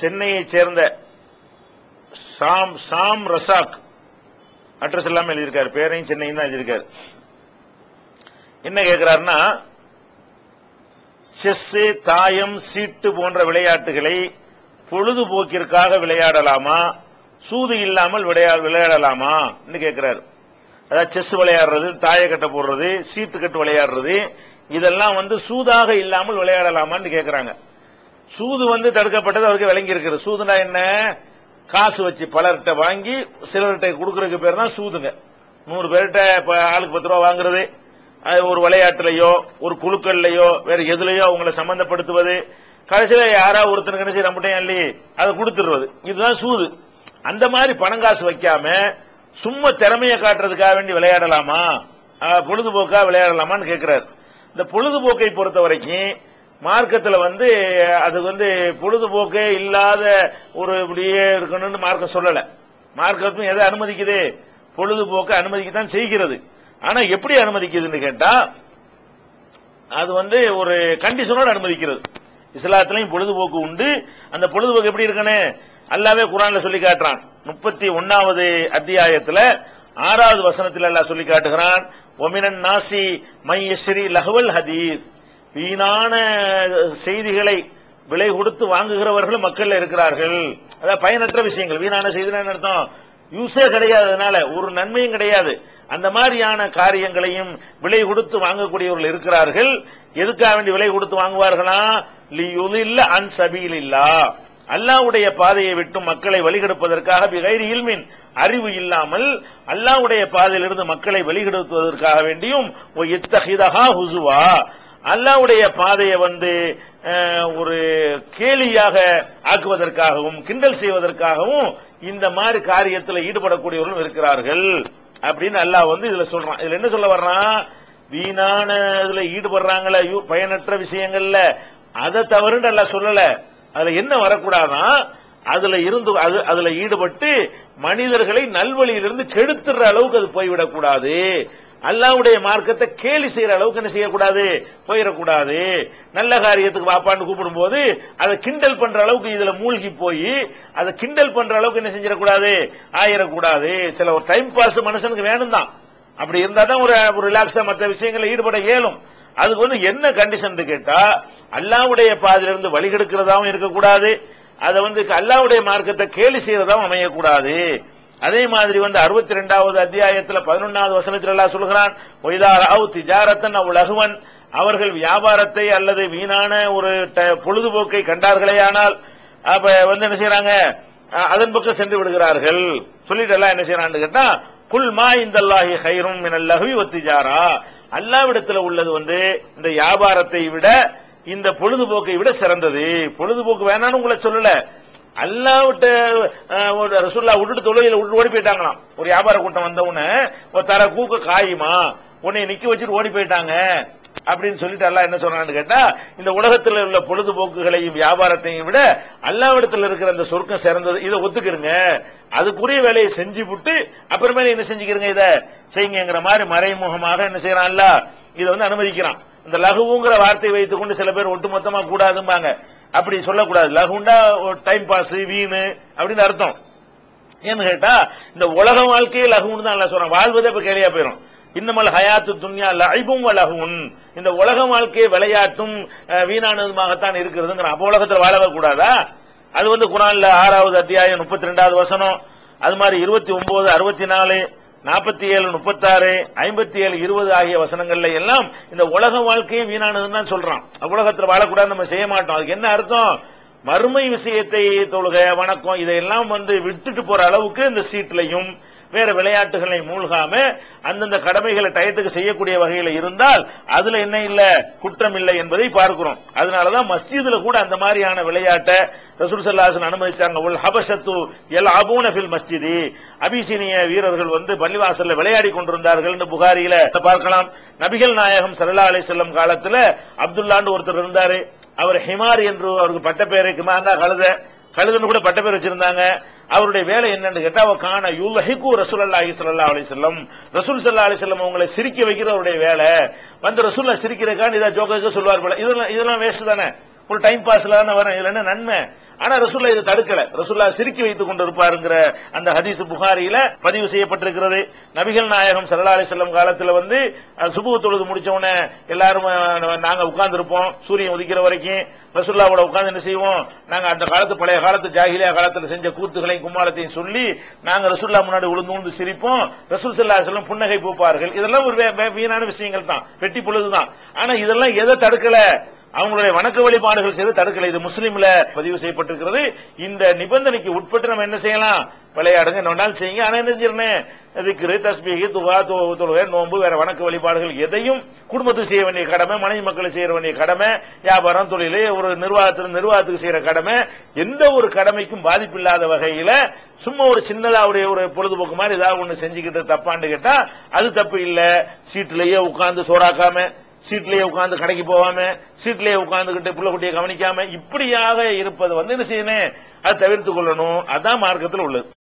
சென்னையைச் சேர்ந்த சாம் சாம் Razak address எல்லாமே எழுதியிருக்காரு. பேரையும் சென்னையும் தான் எழுதியிருக்காரு. என்ன கேட்கிறாருன்னா செஸ் தாயம் சீட்டு போன்ற விளையாட்டுகளை பொழுதுபோக்கிற்காக விளையாடலாமா? சூது இல்லாமல் விளையா விளையாடலாமா? கேட்கிறாரு. அதாவது செஸ் விளையாடுறது தாயக்கட்டை போடுறது சீட்டு கட்டு விளையாடுறது இதெல்லாம் வந்து சூதாக இல்லாமல் விளையாடலாமான்னு கேட்கறாங்க. சூது வந்து தடுக்கப்பட்டது அவருக்கு விளங்கி இருக்கிறது சூதுனா என்ன? காசு வச்சு பலர்கிட்ட வாங்கி சிலர்கிட்ட கொடுக்கறதுக்கு பேர் தான் சூதுங்க. நூறு பேர்கிட்ட ஆளுக்கு பத்து ரூபா வாங்குறது அது ஒரு விளையாட்டுலயோ ஒரு குழுக்கள்லயோ வேற எதுலயோ அவங்கள சம்பந்தப்படுத்துவது. கடைசியில யாரா ஒருத்தனுக்கு நினைச்சு நம்மகிட்ட இல்லையே அதை கொடுத்துடுறது. இதுதான் சூது. அந்த மாதிரி பணம் காசு வைக்காம சும்மா திறமையை காட்டுறதுக்காக வேண்டி விளையாடலாமா? பொழுதுபோக்கா விளையாடலாமான்னு கேட்கிறார் இந்த பொழுதுபோக்கை பொறுத்த வரைக்கும் மார்க்கத்துல வந்து அது வந்து பொழுதுபோக்கே இல்லாத ஒரு இப்படியே இருக்கணும்னு மார்க்கம் சொல்லல. மார்க்கத்தும் எதை அனுமதிக்குது? பொழுதுபோக்கை அனுமதிக்கத்தான் செய்கிறது. ஆனா எப்படி அனுமதிக்குதுன்னு கேட்டா அது வந்து ஒரு கண்டிஷனோட அனுமதிக்கிறது. இஸ்லாத்திலையும் பொழுதுபோக்கு உண்டு. அந்த பொழுதுபோக்கு எப்படி இருக்குன்னு அல்லாவே குரான்ல சொல்லி காட்டுறான். முப்பத்தி ஒன்னாவது அத்தியாயத்துல ஆறாவது வசனத்தில் அல்லாஹ் சொல்லி காட்டுகிறான். ஒமினன் நாசி மையஸ்ரீ லஹவல் ஹதீஸ். வீணான செய்திகளை விலை கொடுத்து வாங்குகிறவர்கள் மக்கள் இருக்கிறார்கள். அதாவது பயனற்ற விஷயங்கள். வீணான செய்தினா என்ன அர்த்தம்? யூஸே கிடையாது அதனால. ஒரு நன்மையும் கிடையாது. அந்த மாதிரியான காரியங்களையும் விலை கொடுத்து வாங்கக்கூடியவர்கள் இருக்கிறார்கள். எதுக்காக வேண்டி விலை கொடுத்து வாங்குவார்களா? லியுலில்ல அன் சபீலில்லா. அல்லாவுடைய பாதையை விட்டு மக்களை வழிகெடுப்பதற்காக பிகைரி இல்மின். அறிவு இல்லாமல் அல்லாஹ்வுடைய பாதையிலிருந்து மக்களை வழிகெடுப்பதற்காக வேண்டியும் ஒ ஹுசுவா. அல்லாஹ்வுடைய பாதையை வந்து ஒரு கேலியாக ஆக்குவதற்காகவும் கிண்டல் செய்வதற்காகவும் இந்த மாதிரி காரியத்தில் ஈடுபடக்கூடியவர்களும் இருக்கிறார்கள். அப்படின்னு அல்லாஹ் வந்து இதுல சொல்றான். இதுல என்ன சொல்ல வர்றான்? வீணான இதுல ஈடுபடுறாங்களே பயனற்ற விஷயங்கள்ல. அதை தவறுன்னு அல்லாஹ் சொல்லல. அதுல என்ன வரக்கூடாதான் அதுல இருந்து அது அதுல ஈடுபட்டு மனிதர்களை நல்வழியிலிருந்து கெடுத்துற அளவுக்கு அது போய்விடக்கூடாது. அல்லாவுடைய மார்க்கத்தை கேலி செய்யற அளவுக்கு என்ன செய்யக்கூடாது? போயிடக்கூடாது. நல்ல காரியத்துக்கு வாப்பான்னு கூப்பிடும் போது அதை கிண்டல் பண்ற அளவுக்கு இதுல மூழ்கி போய் அதை கிண்டல் பண்ற அளவுக்கு என்ன செஞ்சிடக்கூடாது? ஆயிடக்கூடாது. சில ஒரு டைம் பாஸ் மனுஷனுக்கு வேணும் தான் அப்படி இருந்தா தான் ஒரு ஒரு ரிலாக்ஸா மற்ற விஷயங்களில் ஈடுபட இயலும். அதுக்கு வந்து என்ன கண்டிஷன் கேட்டா அல்லாஹ்வுடைய பாதையிலிருந்து வழிகெடுக்கிறதாவும் இருக்கக்கூடாது. அதை வந்து அல்லாவுடைய மார்க்கத்தை கேலி செய்யறதாவும் அமையக்கூடாது. அதே மாதிரி வந்து அறுபத்தி ரெண்டாவது அத்தியாயத்துல பதினொன்னாவது வசனத்தில் எல்லாம் சொல்கிறான் ஒய்தாராவ் திஜாரத்தன் அவ் லகுவன் அவர்கள் வியாபாரத்தை அல்லது வீணான ஒரு பொழுதுபோக்கை கண்டார்களே ஆனால் அப்ப வந்து என்ன செய்யறாங்க அஹ், அதன் பக்கம் சென்று விடுகிறார்கள். சொல்லிட்டு எல்லாம் என்ன செய்யறான்னு கேட்டா குல் மா இந்தல்லாஹி ஹைரும் மினல் லகுவி ஒத்திஜாரா அல்லாவிடத்துல உள்ளது வந்து இந்த வியாபாரத்தை விட இந்த பொழுதுபோக்கை விட சிறந்தது. பொழுதுபோக்கு வேணாம்னு உங்களை சொல்லல. அல்லாவிட்ட அஹ், ஒரு ரசூல்லா விட்டுட்டு தொழுகையில விட்டு ஓடி போயிட்டாங்களாம். ஒரு வியாபார கூட்டம் வந்த உடனே ஒரு தர கூக்க காயுமா? உன்னை நிக்க வச்சுட்டு ஓடி போயிட்டாங்க. அப்படின்னு சொல்லிட்டு அல்லா என்ன சொன்னான்னு கேட்டா இந்த உலகத்தில் உள்ள பொழுதுபோக்குகளையும் வியாபாரத்தையும் விட அல்லாவிடத்தில் இருக்கிற அந்த சொர்க்கம் சிறந்தது. இதை ஒத்துக்கிருங்க அதுக்குரிய வேலையை செஞ்சு விட்டு அப்புறமேல என்ன செஞ்சுக்கிறங்க இத? செய்யுங்கிற மாதிரி மறைமுகமாக என்ன செய்யறான் அல்ல இதை வந்து அனுமதிக்கிறான். இந்த லகுவுங்கிற வார்த்தையை வைத்துக் கொண்டு சில பேர் ஒட்டுமொத்தமா கூடாதும்பாங்க. அப்படி சொல்லக்கூடாது. லகுண்டா டைம் பாஸ் வீணு அப்படின்னு அர்த்தம். ஏன்னு கேட்டா இந்த உலக வாழ்க்கையே லகுன்னு தான் எல்லாம் சொல்றான். வாழ்வதே இப்ப கேலியா போயிடும் இன்னமல் ஹயாத்து துன்யா லைபும் வலகுன். இந்த உலக வாழ்க்கையை விளையாட்டும் வீணானதுமாகத்தான் இருக்கிறதுங்கிற அப்ப உலகத்தில் வாழவே கூடாதா? அது வந்து குரான்ல ஆறாவது அத்தியாயம் முப்பத்தி ரெண்டாவது வசனம். அது மாதிரி இருபத்தி ஒன்பது அறுபத்தி நாலு நாற்பத்தி ஏழு முப்பத்தாறு ஐம்பத்தி ஏழு இருபது ஆகிய வசனங்கள்ல எல்லாம் இந்த உலக வாழ்க்கையே வீணானதுன்னு தான் சொல்றான். உலகத்தில் வாழக்கூடாது நம்ம செய்ய மாட்டோம். அதுக்கு என்ன அர்த்தம்? மறுமை விஷயத்தை தொழுக வணக்கம் இதையெல்லாம் வந்து விட்டுட்டு போற அளவுக்கு இந்த சீட்லையும் வேற விளையாட்டுகளை மூழ்காம அந்தந்த கடமைகளை டயத்துக்கு செய்யக்கூடிய வகையில இருந்தால் அதுல என்ன இல்ல? குற்றம் இல்லை என்பதை பார்க்கிறோம். அதனாலதான் மஸ்ஜிதுல கூட அந்த மாதிரியான விளையாட்டை ரசூல் சல்லாசன் அனுமதிச்சாங்க உல் ஹபஷத்து எல் அபூனஃபில் மஸ்ஜிதி. அபிசீனிய வீரர்கள் வந்து பள்ளிவாசல்ல விளையாடி கொண்டிருந்தார்கள் புகாரியில பார்க்கலாம். நபிகள் நாயகம் சல்லா அலி செல்லம் காலத்துல அப்துல்லான்னு ஒருத்தர் இருந்தாரு. அவர் ஹிமார் என்று அவருக்கு பட்ட பேரு கிமாண்டா கழுத. கழுதுன்னு கூட பட்ட பேர் வச்சிருந்தாங்க. அவருடைய வேலை என்னன்னு கேட்டா அவ காண யுல்ஹிகு ரசூலுல்லாஹி ஸல்லல்லாஹு அலி செல்லம் ரசூல் சல்லா அலி செல்லம் உங்களை சிரிக்க வைக்கிற அவருடைய வேலை வந்து ரசூல்லா சிரிக்கிறக்கான்னு இதை ஜோக்கருக்கு சொல்லுவார் போல. இதெல்லாம் இதெல்லாம் வேஸ்ட் தானே. ஒரு டைம் பாஸ்ல தானே வரேன் இதுல என்ன நன்மை? ஆனா ரசூல்லா இதை தடுக்கல. ரசூல்லா சிரிக்கி வைத்துக் கொண்டிருப்பாருங்கிற அந்த ஹதீஸ் புகாரியில பதிவு செய்யப்பட்டிருக்கிறது. நபிகள் நாயகம் ஸல்லல்லாஹு செல்லம் வஸல்லம் காலத்துல வந்து அஹ், தொழுது முடிச்ச உடனே எல்லாரும் நாங்க உட்கார்ந்து இருப்போம் சூரியன் உதிக்கிற வரைக்கும். ரசுல்லாவோட உட்கார்ந்து என்ன செய்வோம்? நாங்க அந்த காலத்து பழைய காலத்து ஜாகிலியா காலத்துல செஞ்ச கூத்துகளையும் கும்மாளத்தையும் சொல்லி நாங்க ரசுல்லா முன்னாடி உளுந்து உளுந்து சிரிப்போம். ரசூல் ஸல்லல்லாஹு செல்லம் புன்னகை பூப்பார்கள். இதெல்லாம் ஒரு வீணான விஷயங்கள் தான். வெட்டி பொழுதுதான். ஆனா இதெல்லாம் எதை தடுக்கல? அவங்களுடைய வணக்க வழிபாடுகள் செய்து தடுக்கல. இது முஸ்லீம்ல பதிவு செய்யப்பட்டிருக்கிறது. இந்த நிபந்தனைக்கு உட்பட்டு நம்ம என்ன செய்யலாம்? விளையாடுங்க. என்ன வேணாலும் செய்யுங்க. ஆனா என்ன செய்யணும் திக்ரு தஸ்பீகி துகா தொழுகை நோன்பு வேற வணக்க வழிபாடுகள் எதையும் குடும்பத்துக்கு செய்ய வேண்டிய கடமை மனைவி மக்களுக்கு செய்ய வேண்டிய கடமை வியாபாரம் தொழில் ஒரு நிர்வாகத்தில் நிர்வாகத்துக்கு செய்யற கடமை எந்த ஒரு கடமைக்கும் பாதிப்பு இல்லாத வகையில சும்மா ஒரு சின்னதா ஒரு ஒரு பொழுதுபோக்கு மாதிரி ஏதாவது ஒண்ணு செஞ்சுக்கிட்டு தப்பான்னு கேட்டா அது தப்பு இல்ல. சீட்லயே உட்கார்ந்து சோறாக்காம சீட்லயே உட்கார்ந்து கடைக்கு போகாம சீட்லயே உட்கார்ந்துகிட்டு புள்ள குட்டியை கவனிக்காம இப்படியாக இருப்பது வந்து என்ன செய்யணும்? அதை தவிர்த்து கொள்ளணும். அதான் மார்க்கத்தில் உள்ளது.